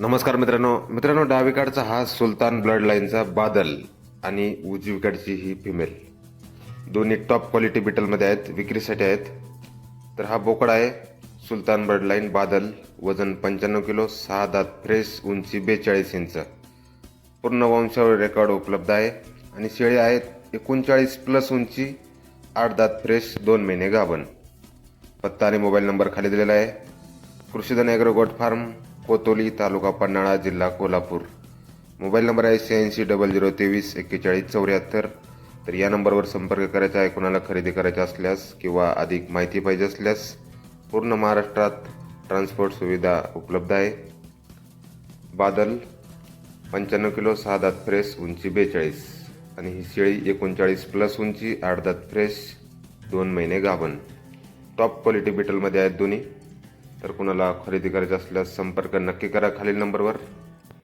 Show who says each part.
Speaker 1: नमस्कार मित्रांनो. मित्रांनो डावीकडचा हा सुलतान ब्लड लाईनचा बादल आणि उजवीकडची ही फिमेल. दोन्ही टॉप क्वालिटी बिटलमध्ये आहेत विक्रीसाठी आहेत. तर हा बोकड आहे सुलतान ब्लड लाईन बादल वजन पंच्याण्णव किलो सहा दात फ्रेश उंची बेचाळीस इंच. पूर्ण वंशावर रेकॉर्ड उपलब्ध आहे आणि शेळी आहेत एकोणचाळीस प्लस उंची आठ दात फ्रेश दोन महिने गाभण. पत्ता आणि मोबाईल नंबर खाली दिलेला आहे. Krushidhan agro goat farm Kotoli taluka Panhala जिल्हा कोल्हापूर. मोबाईल नंबर आहे शहाऐंशी डबल झिरो तेवीस एक्केचाळीस चौऱ्याहत्तर. तर या नंबरवर संपर्क करायचा आहे कोणाला खरेदी करायचा असल्यास किंवा अधिक माहिती पाहिजे असल्यास पूर्ण महाराष्ट्रात ट्रान्सपोर्ट सुविधा उपलब्ध आहे. बादल पंच्याण्णव किलो सहा दात फ्रेश उंची बेचाळीस. आणि ही शेळी एकोणचाळीस प्लस उंची आठ दात फ्रेश दोन महिने गाभण टॉप क्वालिटी बिटलमध्ये आहेत दोन्ही. तर कुणाला खरेदी करायची असल्यास संपर्क नक्की करा खालील नंबरवर.